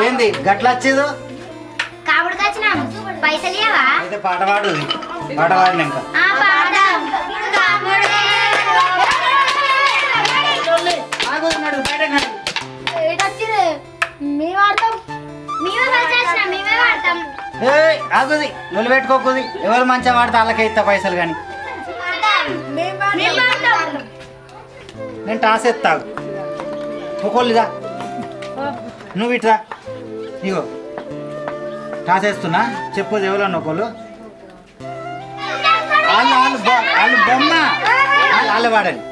ఏంది గట్ల వచ్చేదో? వచ్చినాను పైసలు ఇవ్వవా అయితే పాట పాడు పాట పాడినాక. ఆ పాడదాం. కాముడే ఆగు, నడు, బయటకు నడు. మేము ఆడతాం మేమే కలిసి వచ్చినాం మేమే ఆడతాం ఏయ్ ఆగుది. నువ్వు పెట్టుకోకుది ఎవరు మంచిగా వాడితే వాళ్ళకే ఇస్తా పైసలు కానీ నేను టాస్ ఎత్తాగు ఒకళ్ళుగా నువ్వు ఇట్రా ఇగో. టాస్ చెప్పదు ఎవరన్నా ఒకళ్ళు వాళ్ళు వాళ్ళు వాళ్ళు బొమ్మ. వాళ్ళు వాళ్ళు వాడండి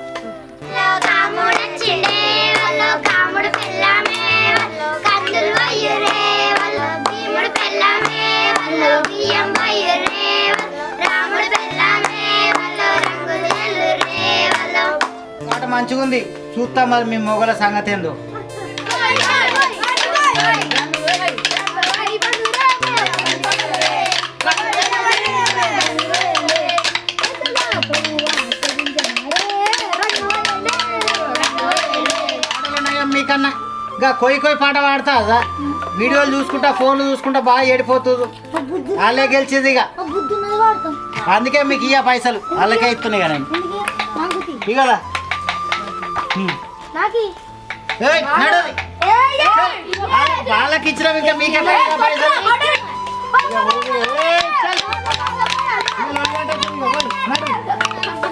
పాట మంచిగా ఉంది చూస్తా మరి మీ మొగల సంగతి ఏందో. ఇంకా కొయ్యి కొయ్యి పాట పాడతా కదా వీడియోలు చూసుకుంటా ఫోన్లు చూసుకుంటా బాగా ఏడిపోతుంది వాళ్ళే గెలిచేది ఇక. అందుకే మీకు ఇయ్య పైసలు. వాళ్ళకే ఇస్తున్నాయి కదా నడవది. వాళ్ళ- వాళ్ళకి ఇచ్చిన ఇంకా మీకే.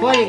పోయి.